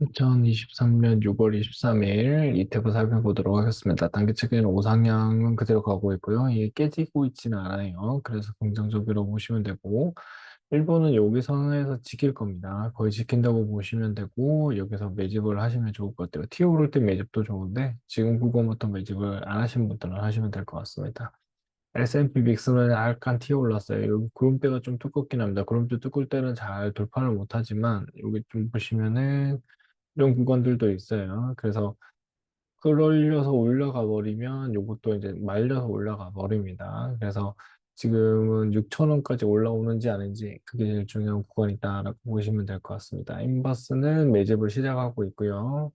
2023년 6월 23일 ETF 살펴보도록 하겠습니다. 단기적인 우상향은 그대로 가고 있고요. 이게 깨지고 있지는 않아요. 그래서 긍정적으로 보시면 되고, 일본은 여기 선에서 지킬 겁니다. 거의 지킨다고 보시면 되고, 여기서 매집을 하시면 좋을 것 같아요. 튀어 오를 때 매집도 좋은데, 지금 그거부터 매집을 안 하신 분들은 하시면 될 것 같습니다. S&P 빅스는 약간 튀어 올랐어요. 여기 구름대가 좀 두껍긴 합니다. 구름대 두껍을 때는 잘 돌파를 못하지만, 여기 좀 보시면은, 이런 구간들도 있어요. 그래서 끌어올려서 올라가 버리면 요것도 이제 말려서 올라가 버립니다. 그래서 지금은 6천원까지 올라오는지 아닌지 그게 제일 중요한 구간이다라고 보시면 될 것 같습니다. 인버스는 매집을 시작하고 있고요.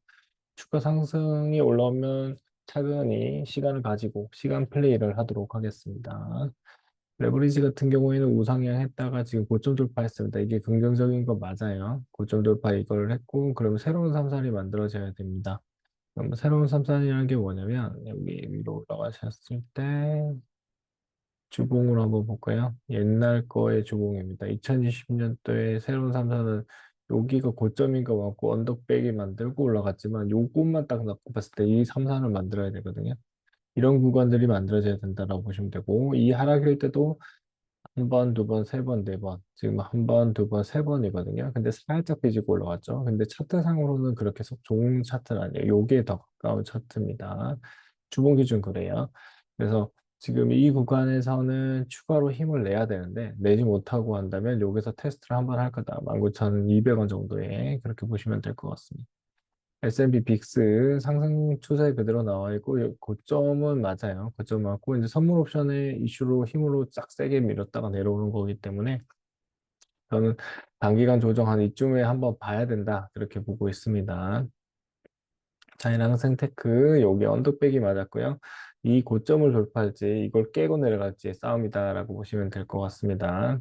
추가 상승이 올라오면 차근히 시간을 가지고 시간 플레이를 하도록 하겠습니다. 레버리지 같은 경우에는 우상향 했다가 지금 고점 돌파했습니다. 이게 긍정적인 거 맞아요. 고점 돌파 이걸 했고, 그러면 새로운 삼선이 만들어져야 됩니다. 그럼 새로운 삼선이라는 게 뭐냐면, 여기 위로 올라가셨을 때, 주봉으로 한번 볼까요? 옛날 거의 주봉입니다. 2020년도에 새로운 삼선은 여기가 고점인 거 맞고 언덕배기 만들고 올라갔지만 요것만 딱 놓고 봤을 때 이 삼선을 만들어야 되거든요. 이런 구간들이 만들어져야 된다라고 보시면 되고 이 하락일 때도 한 번, 두 번, 세 번, 네 번. 지금 한 번, 두 번, 세 번이거든요. 근데 살짝 삐지고 올라갔죠. 근데 차트상으로는 그렇게 속 좋은 차트는 아니에요. 요게 더 가까운 차트입니다. 주봉 기준 그래요. 그래서 지금 이 구간에서는 추가로 힘을 내야 되는데 내지 못하고 한다면 여기서 테스트를 한번 할 거다. 19,200원 정도에 그렇게 보시면 될 것 같습니다. S&P 빅스 상승 추세 그대로 나와 있고 요- 고점은 맞아요. 고점 맞고 이제 선물 옵션의 이슈로 힘으로 쫙 세게 밀었다가 내려오는 거기 때문에 저는 단기간 조정 한 이쯤에 한번 봐야 된다 그렇게 보고 있습니다. 차이나 생테크 여기 언덕백이 맞았고요. 이 고점을 돌파할지 이걸 깨고 내려갈지 싸움이다라고 보시면 될 것 같습니다.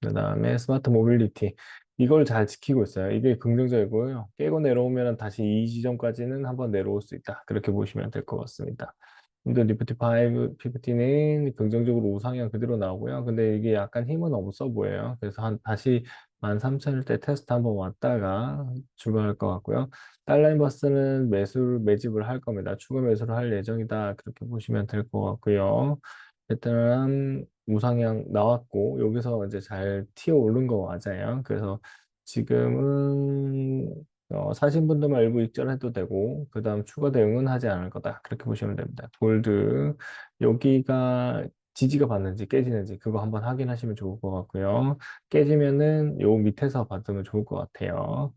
그 다음에 스마트 모빌리티. 이걸 잘 지키고 있어요. 이게 긍정적이고요. 깨고 내려오면 다시 이 지점까지는 한번 내려올 수 있다. 그렇게 보시면 될 것 같습니다. 근데 리프티 5, 50는 긍정적으로 우상향 그대로 나오고요. 근데 이게 약간 힘은 없어 보여요. 그래서 한 다시 13,000일 때 테스트 한번 왔다가 출발할 것 같고요. 달러인버스는 매수를 매집을 할 겁니다. 추가 매수를 할 예정이다. 그렇게 보시면 될 것 같고요. 베트남 우상향 나왔고 여기서 이제 잘 튀어 오른 거 맞아요. 그래서 지금은 어, 사신 분들만 일부 익절해도 되고 그 다음 추가 대응은 하지 않을 거다. 그렇게 보시면 됩니다. 골드 여기가 지지가 받는지 깨지는지 그거 한번 확인하시면 좋을 것 같고요. 깨지면은 요 밑에서 받으면 좋을 것 같아요.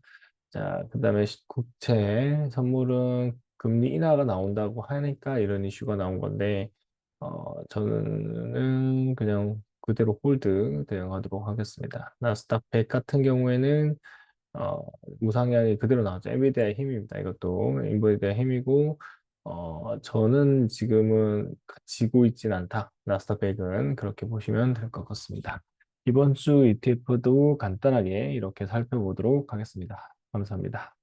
자, 그 다음에 국채 선물은 금리 인하가 나온다고 하니까 이런 이슈가 나온 건데 어, 저는 그냥 그대로 홀드 대응하도록 하겠습니다. 나스닥 100 같은 경우에는 어, 우상향이 그대로 나왔죠. 엔비디아의 힘입니다. 이것도 엔비디아의 힘이고 어, 저는 지금은 지고 있진 않다. 나스닥 100은 그렇게 보시면 될 것 같습니다. 이번 주 ETF도 간단하게 이렇게 살펴보도록 하겠습니다. 감사합니다.